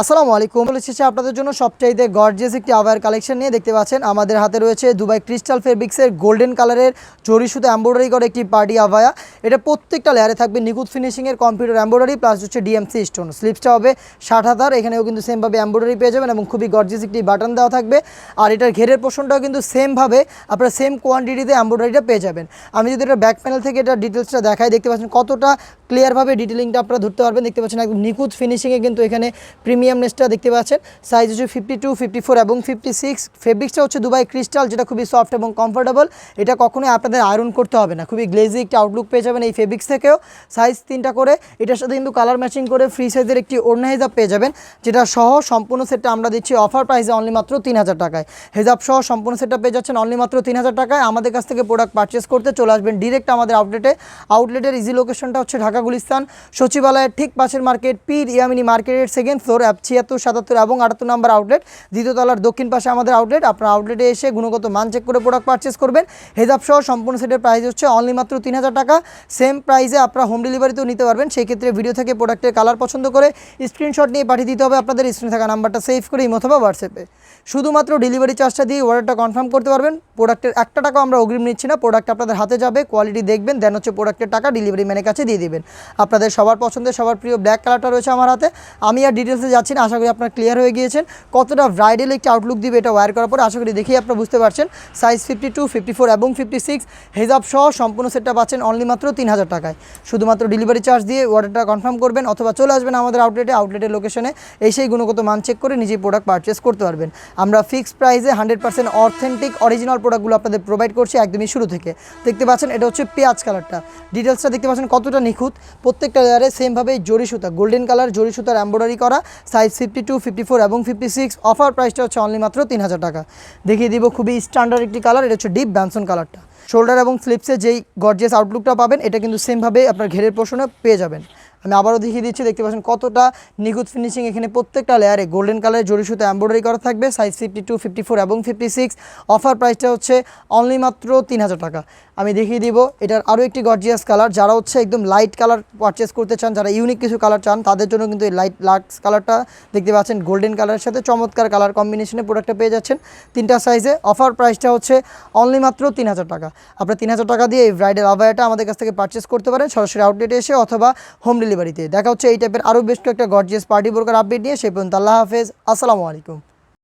আসসালামু আলাইকুম। বলে শেষে আপনাদের জন্য সবচাইতে গর্জিয়াস একটি আবার কালেকশন নিয়ে। দেখতে পাচ্ছেন, আমাদের হাতে রয়েছে দুবাই ক্রিস্টাল ফেব্রিক্সের গোল্ডেন কালারের জরি সুতো এম্ব্রয়ডারি করে একটি পার্টি আভায়া এটা প্রত্যেকটা লেয়ারে থাকবে নিখুঁত ফিনিশিংয়ের কম্পিউটার এম্ব্রয়ডারি প্লাস হচ্ছে ডিএমসি স্টোন স্লিপসটা হবে ষাট হাজার, এখানেও কিন্তু সেমভাবে এম্ব্রয়ডারি পেয়ে যাবেন এবং খুবই গর্জিয়াস একটি বাটন দেওয়া থাকবে। আর এটার ঘেরের পোষণটাও কিন্তু সেমভাবে আপনারা সেম কোয়ান্টিটিতে এম্ব্রয়ডারিটা পেয়ে যাবেন। আমি যদি এটা ব্যাক প্যানেল থেকে এটা ডিটেলসটা দেখাই, দেখতে পাচ্ছেন কতটা ক্লিয়ারভাবে ডিটেলিংটা আপনারা ধরতে পারবেন। দেখতে পাচ্ছেন একদম নিখুঁত ফিনিশিংয়ে কিন্তু এখানে প্রিমিয়ামনেসটা দেখতে পাচ্ছেন। সাইজ হচ্ছে ফিফটি টু ফিফটি ফোর এবং ফিফটি সিক্স ফেব্রিক্সটা হচ্ছে দুবাই ক্রিস্টাল যেটা খুবই সফট এবং কমফোর্টেবল এটা কখনোই আপনাদের আয়রন করতে হবে না। খুবই গ্লেজি একটি আউটলুক পেয়ে যাবেন এই ফেব্রিক্স থেকেও। সাইজ তিনটা করে। এটার সাথে কিন্তু কালার ম্যাচিং করে ফ্রি সাইজের একটি ওড়না হেজাব পেয়ে যাবেন, যেটা সহ সম্পূর্ণ সেটটা আমরা দিচ্ছি অফার প্রাইসে অনলি মাত্র তিন হাজার টাকায়। হেজাব সহ সম্পূর্ণ সেটটা পেয়ে যাচ্ছেন অনলি মাত্র তিন হাজার টাকায়। আমাদের কাছ থেকে প্রোডাক্ট পারচেস করতে চলে আসবেন ডিরেক্ট আমাদের আউটলেটে আউটলেটের ইজি লোকেশনটা হচ্ছে ঢাকা গুলিস্তান। সচিবালয়ের ঠিক পাশের মার্কেট পীর ইয়ামিনী মার্কেটের সেকেন্ড ফ্লোর ছিয়াত্তর, সাতাত্তর এবং আটাত্তর নম্বর আউটলেট দ্বিতীয় তলার দক্ষিণ পাশে আমাদের আউটলেট আপনার আউটলেটে এসে গুণগত মান চেক করে প্রোডাক্ট পারচেস করবেন। হেজাব সহ সম্পূর্ণ সেটের প্রাইস হচ্ছে অনলি মাত্র তিন হাজার টাকা সেম প্রাইসে আপনারা হোম ডেলিভারিতেও নিতে পারবেন। সেই ক্ষেত্রে ভিডিও থেকে প্রোডাক্টের কালার পছন্দ করে স্ক্রিনশট নিয়ে পাঠিয়ে দিতে হবে আপনাদের। স্ক্রিনে থাকা নাম্বারটা সেভ করে অথবা হোয়াটসঅ্যাপে শুধুমাত্র ডেলিভারি চার্জটা দিয়ে অর্ডারটা কনফার্ম করতে পারবেন। প্রোডাক্টের একটা টাকা আমরা অগ্রিম নিচ্ছি না। প্রোডাক্ট আপনাদের হাতে যাবে কোয়ালিটি দেখবেন দেন হচ্ছে প্রোডাক্টের টাকা ডেলিভারি ম্যানের কাছে দিয়ে দেবেন। আপনাদের সবার পছন্দের, সবার প্রিয় ব্ল্যাক কালারটা রয়েছে আমার হাতে। আমি আর ডিটেলসে যাচ্ছি না আশা করি আপনার ক্লিয়ার হয়ে গিয়েছেন। কতটা ব্রাইডাল একটি আউটলুক দিবে এটা ওয়্যার করার পরে, আশা করি দেখেই আপনারা বুঝতে পারছেন। Size fifty two fifty four এবং ফিফটি সিক্স হেজাব সহ সম্পূর্ণ সেটটা পাচ্ছেন অনলি মাত্র তিন হাজার টাকায়। শুধুমাত্র ডেলিভারি চার্জ দিয়ে অর্ডারটা কনফার্ম করবেন অথবা চলে আসবেন আমাদের আউটলেটে আউটলেটের লোকেশনে এসেই গুণগত মান চেক করে নিজেই প্রোডাক্ট পারচেস করতে পারবেন। আমরা ফিক্সড প্রাইসে হান্ড্রেড পার্সেন্ট অথেন্টিক অরিজিনাল প্রোডাক্টগুলো আপনাদের প্রোভাইড করছি একদমই শুরু থেকে। দেখতে পাচ্ছেন, এটা হচ্ছে পেঁয়াজ কালারটা ডিটেলসটা দেখতে পাচ্ছেন কতটা নিখুঁত। প্রত্যেকটা লেয়ারে সেমভাবে জরি সুতা গোল্ডেন কালার জরি সুতার এম্ব্রয়ডারি করা। Size fifty two fifty four এবং ফিফটি সিক্স অফার প্রাইসটা হচ্ছে অনলি মাত্র তিন হাজার টাকা। দেখিয়ে দিব খুবই স্ট্যান্ডার্ড একটি কালার এটা হচ্ছে ডিপ ব্যানসন কালারটা শোল্ডার এবং স্লিপসে যেই গর্জিয়াস আউটলুকটা পাবেন, এটা কিন্তু সেমভাবে আপনার ঘেরের পোষণে পেয়ে যাবেন। আমি আবারও দেখিয়ে দিচ্ছি, দেখতে পাচ্ছেন কতটা নিখুঁত ফিনিশিং এখানে প্রত্যেকটা লেয়ারে গোল্ডেন কালারের জরি সুতো এম্ব্রয়ডারি করা থাকবে size fifty two fifty four এবং ফিফটি সিক্স অফার প্রাইসটা হচ্ছে অনলি মাত্র তিন হাজার টাকা। আমি দেখিয়ে দিব, এটার আরও একটি গর্জিয়াস কালার যারা হচ্ছে একদম লাইট কালার পারচেস করতে চান, যারা ইউনিক কিছু কালার চান, তাদের জন্য কিন্তু এই লাইট লাক্স কালারটা দেখতে পাচ্ছেন। গোল্ডেন কালারের সাথে চমৎকার কালার কম্বিনেশনে প্রোডাক্টটা পেয়ে যাচ্ছেন তিনটা সাইজে অফার প্রাইসটা হচ্ছে অনলি মাত্র তিন হাজার টাকা। আপনার তিন হাজার টাকা দিয়ে এই ব্রাইডাল আবায়াটা আমাদের কাছ থেকে পারচেস করতে পারেন, সরাসরি আউটলেটে এসে অথবা হোম ডেলিভারিতে। দেখা হচ্ছে এই টাইপের আরও বেশ কয়েকটা গর্জিয়াস পার্টি বোরকার আপডেট নিয়ে। সেই পর্যন্ত আল্লাহ হাফেজ। আসসালামু আলাইকুম।